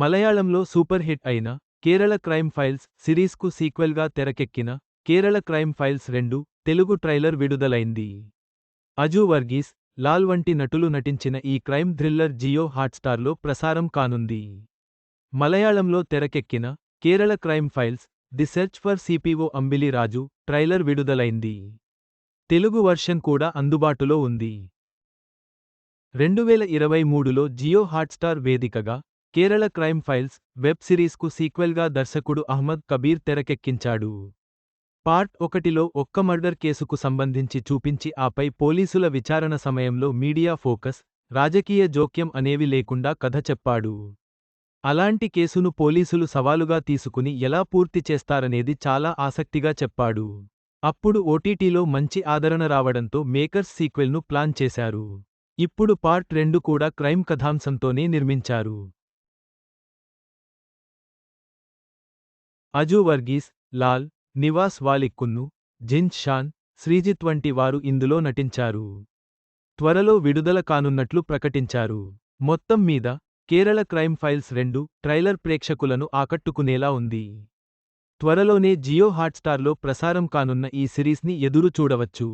మలయాళంలో super hit అయిన Kerala crime files సిరీస్కు సీక్వెల్గా తెరకెక్కిన కేరళ క్రైమ్ ఫైల్స్ రెండు తెలుగు ట్రైలర్ విడుదలైంది. అజు వర్గీస్ లాల్ వంటి నటులు నటించిన ఈ క్రైమ్ థ్రిల్లర్ జియో హాట్స్టార్లో ప్రసారం కానుంది. మలయాళంలో తెరకెక్కిన Kerala crime files the search for CPO Ambili Raju trailer విడుదలైంది. తెలుగు వర్షన్ కూడా అందుబాటులో ఉంది. రెండువేల ఇరవై మూడులో జియో హాట్స్టార్ వేదికగా కేరళ క్రైమ్ ఫైల్స్ వెబ్ సిరీస్కు సీక్వెల్గా దర్శకుడు అహ్మద్ కబీర్ తెరకెక్కించాడు. పార్ట్ ఒకటిలో ఒక్క మర్డర్ కేసుకు సంబంధించి చూపించి ఆపై పోలీసుల విచారణ సమయంలో మీడియా ఫోకస్ రాజకీయ జోక్యం అనేవి లేకుండా కథ చెప్పాడు. అలాంటి కేసును పోలీసులు సవాలుగా తీసుకుని ఎలా పూర్తి చేస్తారనేది చాలా ఆసక్తిగా చెప్పాడు. అప్పుడు ఓటీటీలో మంచి ఆదరణ రావడంతో మేకర్స్ సీక్వెల్ను ప్లాన్ చేశారు. ఇప్పుడు పార్ట్ రెండు కూడా క్రైమ్ కథాంశంతోనే నిర్మించారు. అజు వర్గీస్ లాల్ నివాస్ వాలిక్కున్ను జిన్స్ షాన్ శ్రీజిత్ వంటి వారు ఇందులో నటించారు. త్వరలో విడుదల కానున్నట్లు ప్రకటించారు. మొత్తం మీద కేరళ క్రైమ్ ఫైల్స్ రెండు ట్రైలర్ ప్రేక్షకులను ఆకట్టుకునేలా ఉంది. త్వరలోనే జియో హాట్స్టార్లో ప్రసారం కానున్న ఈ సిరీస్ని ఎదురు చూడవచ్చు